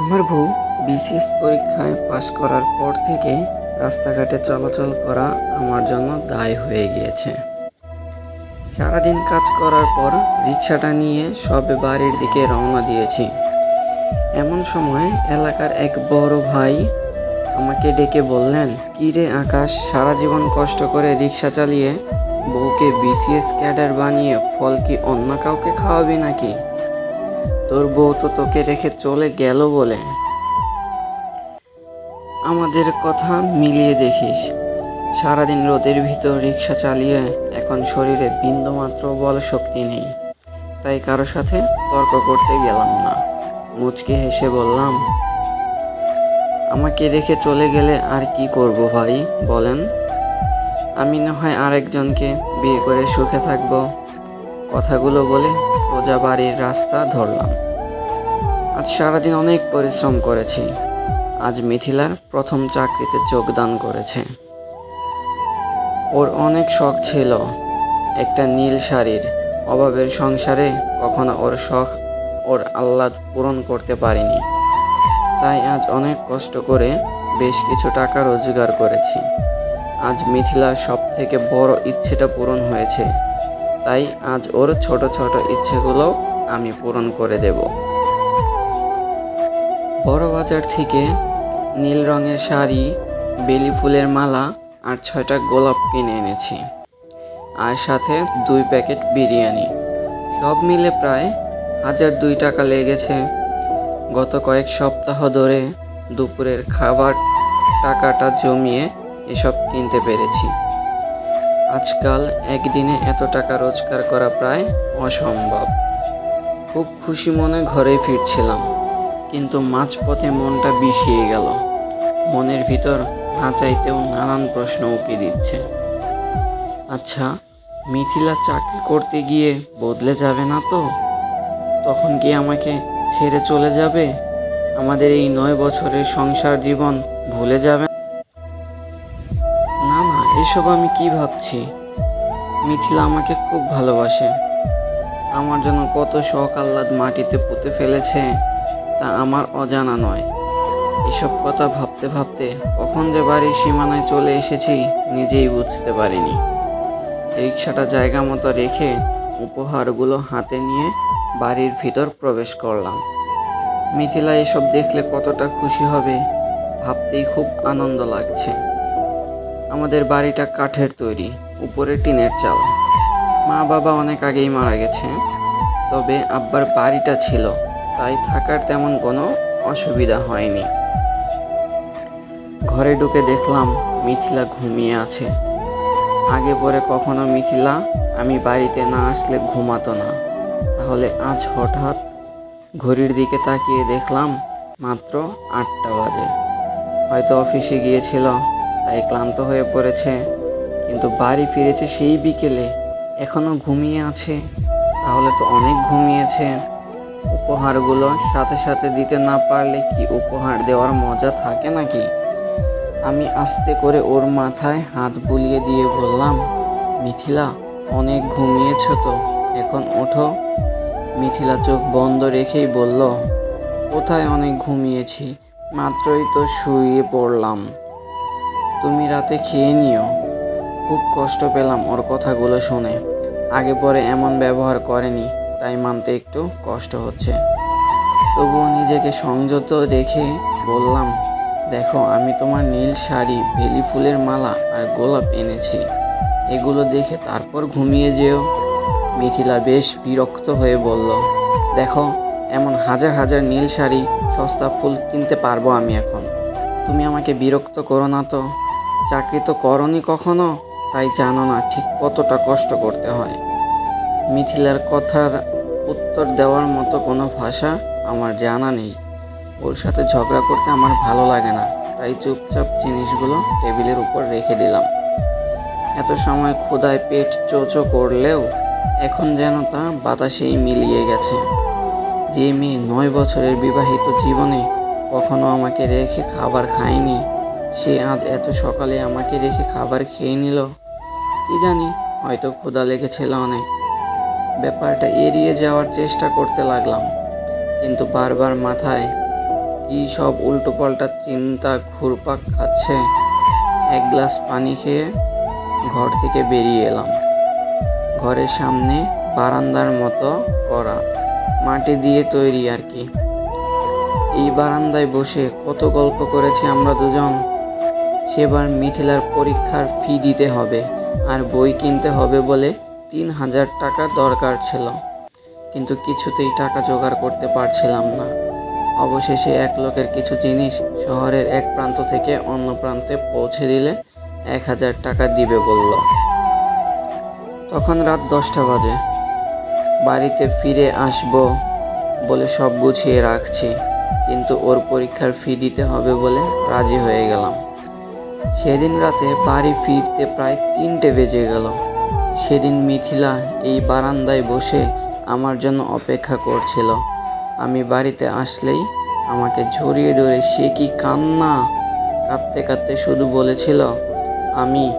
আমার বউ বিসিএস পরীক্ষায় পাশ করার পর থেকে রাস্তাঘাটে চলাচল করা আমার জন্য দায় হয়ে গিয়েছে। সারাদিন কাজ করার পর রিক্সাটা নিয়ে সবে বাড়ির দিকে রওনা দিয়েছি। এমন সময় এলাকার এক বড় ভাই আমাকে ডেকে বললেন, কী রে আকাশ, সারা জীবন কষ্ট করে রিক্সা চালিয়ে বউকে বিসিএস ক্যাডার বানিয়ে ফল কি অন্য কাউকে খাওয়াবি নাকি? তোর বউ তো তোকে রেখে চলে গেল বলে। আমাদের কথা মিলিয়ে দেখিস। সারাদিন রোদের ভিতর রিক্সা চালিয়ে এখন শরীরে বিন্দুমাত্র বল শক্তি নেই। তাই কারও সাথে তর্ক করতে গেলাম না। মুচকে হেসে বললাম, আমাকে রেখে চলে গেলে আর কি করব ভাই, বলেন? আমি না হয় আরেকজনকে বিয়ে করে সুখে থাকব। কথাগুলো বলে সোজা বাড়ির রাস্তা ধরলাম। আজ সারাদিন অনেক পরিশ্রম করেছি। আজ মিথিলার প্রথম চাকরিতে যোগদান করেছে। ওর অনেক শখ ছিল একটা নীল শাড়ির। অভাবের সংসারে কখনো ওর শখ ওর আহ্লাদ পূরণ করতে পারিনি। তাই আজ অনেক কষ্ট করে বেশ কিছু টাকা রোজগার করেছি। আজ মিথিলার সব থেকে বড় ইচ্ছেটা পূরণ হয়েছে। তাই আজ ওর ছোট ছোট ইচ্ছেগুলো আমি পূরণ করে দেব। বড় বাজার থেকে নীল রঙের শাড়ি, বেলি ফুলের মালা আর ছয়টা গোলাপ কিনে এনেছি। আর সাথে দুই প্যাকেট বিরিয়ানি। সব মিলে প্রায় হাজার দুই টাকা লেগেছে। গত কয়েক সপ্তাহ ধরে দুপুরের খাবার টাকাটা জমিয়ে এসব কিনতে পেরেছি। আজকাল একদিনে এত টাকা রোজগার করা প্রায় অসম্ভব। খুব খুশি মনে ঘরে ফিরছিলাম, কিন্তু মাঝপথে মনটা বিষিয়ে গেল। মনের ভিতর না চাইতেও নানান প্রশ্ন উকি দিচ্ছে। আচ্ছা মিথিলা চাকরি করতে গিয়ে বদলে যাবে না তো? তখন কি আমাকে ছেড়ে চলে যাবে? আমাদের এই নয় বছরের সংসার জীবন ভুলে যাবে এসব আমি কি ভাবছি? মিথিলা আমাকে খুব ভালোবাসে। আমার জন্য কত শখ আহ্লাদ মাটিতে পুঁতে ফেলেছে, তা আমার অজানা নয়। এসব কথা ভাবতে ভাবতে কখন যে বাড়ির সীমানায় চলে এসেছি নিজেই বুঝতে পারিনি। রিক্সাটা জায়গা মতো রেখে উপহারগুলো হাতে নিয়ে বাড়ির ভিতর প্রবেশ করলাম। মিথিলা এসব দেখলে কতটা খুশি হবে, ভাবতেই খুব আনন্দ লাগছে। আমাদের বাড়িটা কাঠের তৈরি, উপরে টিনের চাল। মা বাবা অনেক আগেই মারা গেছে, তবে আব্বার বাড়িটা ছিল, তাই থাকার তেমন কোনো অসুবিধা হয়নি। ঘরে ঢুকে দেখলাম মিথিলা ঘুমিয়ে আছে। আগে পরে কখনো মিথিলা আমি বাড়িতে না আসলে ঘুমাতো না। তাহলে আজ হঠাৎ ঘড়ির দিকে তাকিয়ে দেখলাম মাত্র আটটা বাজে। হয়তো অফিসে গিয়েছিল তাই ক্লান্ত হয়ে পড়েছে। কিন্তু বাড়ি ফিরেছে সেই বিকেলে। এখনও ঘুমিয়ে আছে। তাহলে তো অনেক ঘুমিয়েছে। উপহারগুলো সাথে সাথে দিতে না পারলে কি উপহার দেওয়ার মজা থাকে নাকি? আমি আস্তে করে ওর মাথায় হাত বুলিয়ে দিয়ে বললাম, মিথিলা, অনেক ঘুমিয়েছ তো? এখন ওঠো। মিথিলা চোখ বন্ধ রেখেই বলল, কোথায় অনেক ঘুমিয়েছি? মাত্রই তো শুয়ে পড়লাম। তুমি রাতে খেয়ে নিও। খুব কষ্ট পেলাম ওর কথাগুলো শুনে। আগে পরে এমন ব্যবহার করেনি, তাই মানতে একটু কষ্ট হচ্ছে। তবুও নিজেকে সংযত রেখে বললাম, দেখো, আমি তোমার নীল শাড়ি বেলি ফুলের মালা আর গোলাপ এনেছি। এগুলো দেখে তারপর ঘুমিয়ে যেও। মিথিলা বেশ বিরক্ত হয়ে বলল, দেখো, এমন হাজার হাজার নীল শাড়ি, সস্তা ফুল কিনতে পারব আমি এখন। তুমি আমাকে বিরক্ত করো না তো? চাকরি তো করনি কখনো, তাই জানো না ঠিক কতটা কষ্ট করতে হয়। মিথিলার কথার উত্তর দেওয়ার মতো কোনো ভাষা আমার জানা নেই। ওর সাথে ঝগড়া করতে আমার ভালো লাগে না, তাই চুপচাপ জিনিসগুলো টেবিলের উপর রেখে দিলাম। এত সময় ক্ষুদায় পেট চোচো করলেও এখন যেন তা বাতাসেই মিলিয়ে গেছে। যে মেয়ে নয় বছরের বিবাহিত জীবনে কখনো আমাকে রেখে খাবার খায়নি সে আজ এত সকালে আমাকে রেখে খাবার খেয়ে নিল। কি জানি, হয়তো ক্ষুধা লেগেছিল অনেক। ব্যাপারটা এড়িয়ে যাওয়ার চেষ্টা করতে লাগলাম। কিন্তু বারবার মাথায় কি সব উল্টোপাল্টা চিন্তা ঘুরপাক খাচ্ছে, এক গ্লাস পানি খেয়ে ঘর থেকে বেরিয়ে এলাম। ঘরের সামনে বারান্দার মতো করা, মাটি দিয়ে তৈরি আর কি। এই বারান্দায় বসে কত গল্প করেছি আমরা দুজন। সেবার মিথিলার পরীক্ষার ফি দিতে হবে আর বই কিনতে হবে বলে তিন হাজার টাকা দরকার ছিল। কিন্তু কিছুতেই টাকা জোগাড় করতে পারছিলাম না। অবশেষে এক লোকের কিছু জিনিস শহরের এক প্রান্ত থেকে অন্য প্রান্তে পৌঁছে দিলে এক হাজার টাকা দিবে বলল। তখন রাত দশটা বাজে। বাড়িতে ফিরে আসব বলে সব গুছিয়ে রাখছি, কিন্তু ওর পরীক্ষার ফি দিতে হবে বলে রাজি হয়ে গেলাম। সেদিন রাতে বাড়ি ফিরতে প্রায় তিনটে বেজে গেল। সেদিন মিথিলা এই বারান্দায় বসে আমার জন্য অপেক্ষা করছিল। আমি বাড়িতে আসলেই আমাকে ঝরিয়ে ধরে সে কি কান্না? কাঁদতে কাঁদতে শুধু বলেছিল, আমি